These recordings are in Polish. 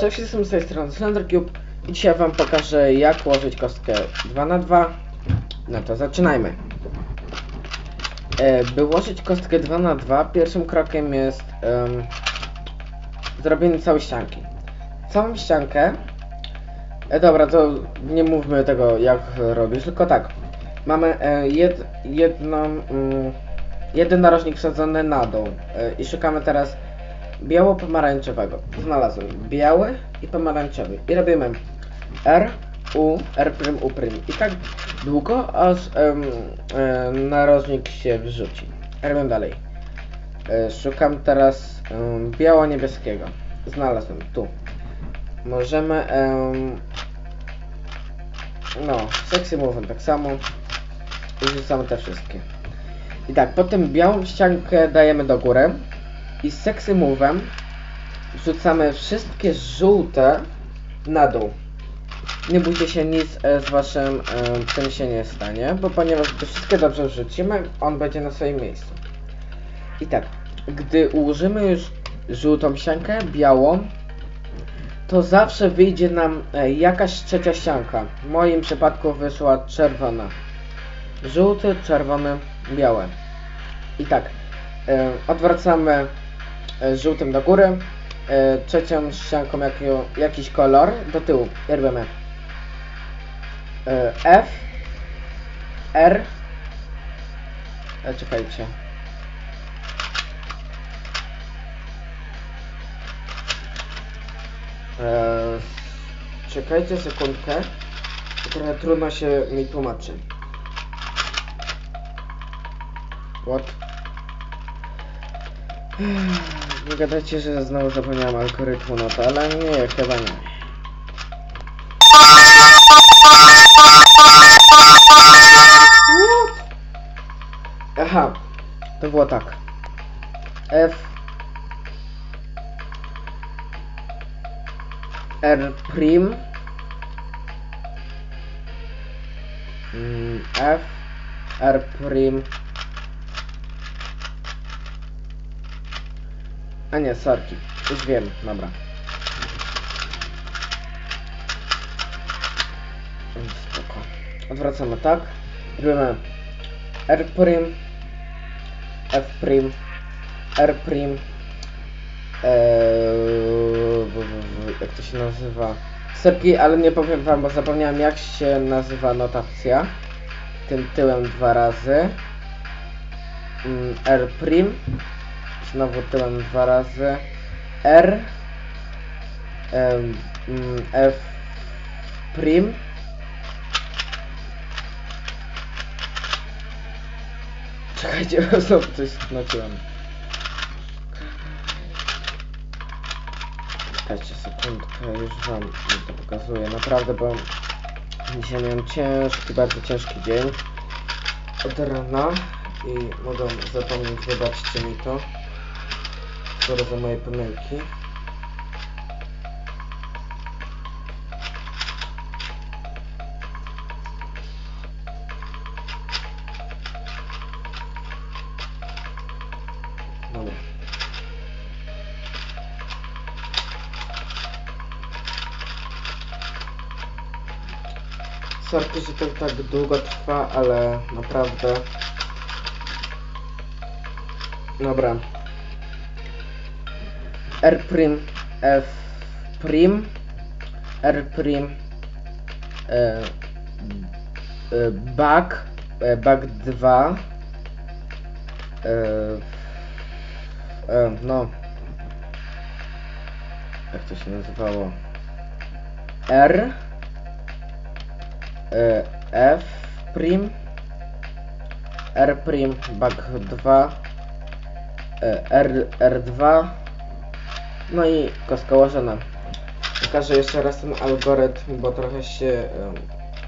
Cześć wszystkim z tej strony SlenderCube i dzisiaj wam pokażę jak ułożyć kostkę 2 na 2 No to zaczynajmy. E, by ułożyć kostkę 2 na 2 pierwszym krokiem jest em, zrobienie całej ścianki. Całą ściankę e, Dobra, to nie mówmy tego jak robisz, tylko tak. Mamy e, jed, jedną, mm, jeden narożnik wsadzony na dół e, i szukamy teraz biało-pomarańczowego. Znalazłem biały i pomarańczowy. I robimy R, U, R', U'. I tak długo, aż em, e, narożnik się wrzuci. Robimy dalej. E, szukam teraz em, biało-niebieskiego. Znalazłem tu. Możemy em, no, sexy move tak samo. I wrzucamy te wszystkie. I tak, potem białą ściankę dajemy do góry. I z sexy move'em wrzucamy wszystkie żółte na dół. Nie bójcie się, nic e, z waszym e, tym się nie stanie, bo ponieważ gdy wszystkie dobrze wrzucimy, on będzie na swoim miejscu. I tak, gdy ułożymy już żółtą ściankę, białą, to zawsze wyjdzie nam e, jakaś trzecia ścianka. W moim przypadku wyszła czerwona. Żółty, czerwony, białe. I tak, e, odwracamy e, żółtym do góry, e, trzecią ścianką jakio, jakiś kolor do tyłu. Robimy e, F, R, e, czekajcie. E, czekajcie sekundkę, trochę trudno się mi tłumaczy. What? Nie że znowu zapomniałem algorytmu na to, ale nie, chyba nie. Aha, to było tak. F. R prim. Mm, F. R prim A nie, sorki. Już wiem, dobra. Spoko. Odwracamy tak. Robimy R F R. Eee, jak to się nazywa? Sorki, ale nie powiem wam, bo zapomniałem jak się nazywa notacja. Tym tyłem dwa razy. Mm, R. Znowu tyłem dwa razy. R. Mm, F. Prim. Czekajcie, bo znowu coś znaczyłem. Czekajcie sekundkę, już wam to pokazuję. Naprawdę, bo dzisiaj miałem ciężki, bardzo ciężki dzień. Od rana i mogę zapomnieć, wybaczcie mi to. Sorry za moje pomyłki. Dobra. Sorry, że to tak długo trwa, ale naprawdę... Dobra. R prim F prim R prim back back 2 e, e, no. Jak to się nazywało? R e, F prim R prim back 2 e, R R2 no i kostka ułożona. Pokażę jeszcze raz ten algorytm, bo trochę się em,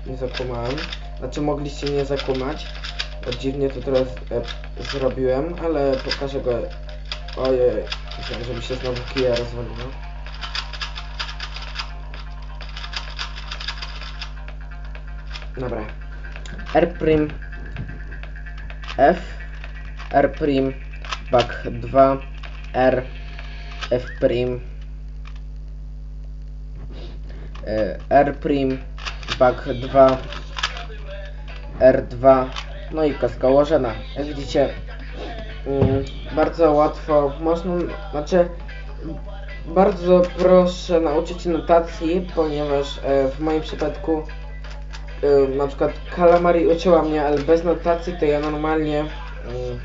nie zakumałem. Znaczy mogliście nie zakumać, bo dziwnie to teraz e, zrobiłem, ale pokażę go. Ojej, myślałem, żeby się znowu kija rozwaliło. Dobra. R F R back 2 R F prim e, R prim, back 2, R2, no i kostka ułożona. Jak widzicie, mm, bardzo łatwo można, znaczy bardzo proszę nauczyć się notacji, ponieważ e, w moim przypadku e, na przykład Calamari uczyła mnie, ale bez notacji to ja normalnie mm,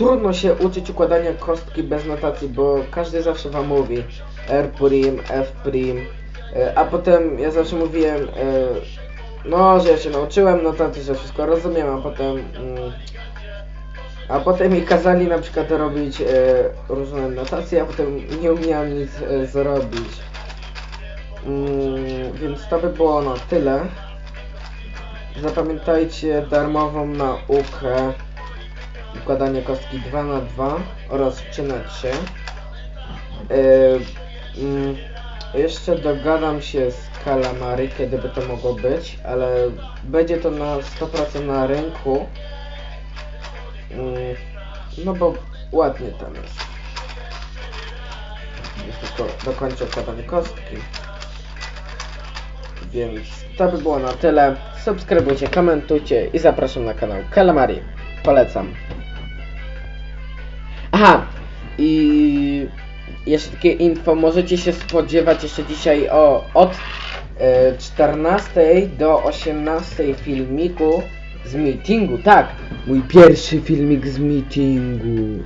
trudno się uczyć układania kostki bez notacji, bo każdy zawsze wam mówi R F e, a potem ja zawsze mówiłem e, no, że ja się nauczyłem notacji, że wszystko rozumiem, a potem mm, a potem mi kazali na przykład robić e, różne notacje, a potem nie umiałem nic zrobić. Mm, więc to by było na tyle. Zapamiętajcie darmową naukę układanie kostki 2 na 2 oraz 3 na 3 Yy, mm, jeszcze dogadam się z Calamari, kiedy by to mogło być, ale będzie to na 100% na rynku. Mm, No bo ładnie tam jest. Już tylko dokończę układanie kostki. Więc to by było na tyle. Subskrybujcie, komentujcie i zapraszam na kanał Calamari. Polecam. Aha! I jeszcze takie info, możecie się spodziewać jeszcze dzisiaj o od e, 14 do 18 filmiku z meetingu. Tak, mój pierwszy filmik z meetingu.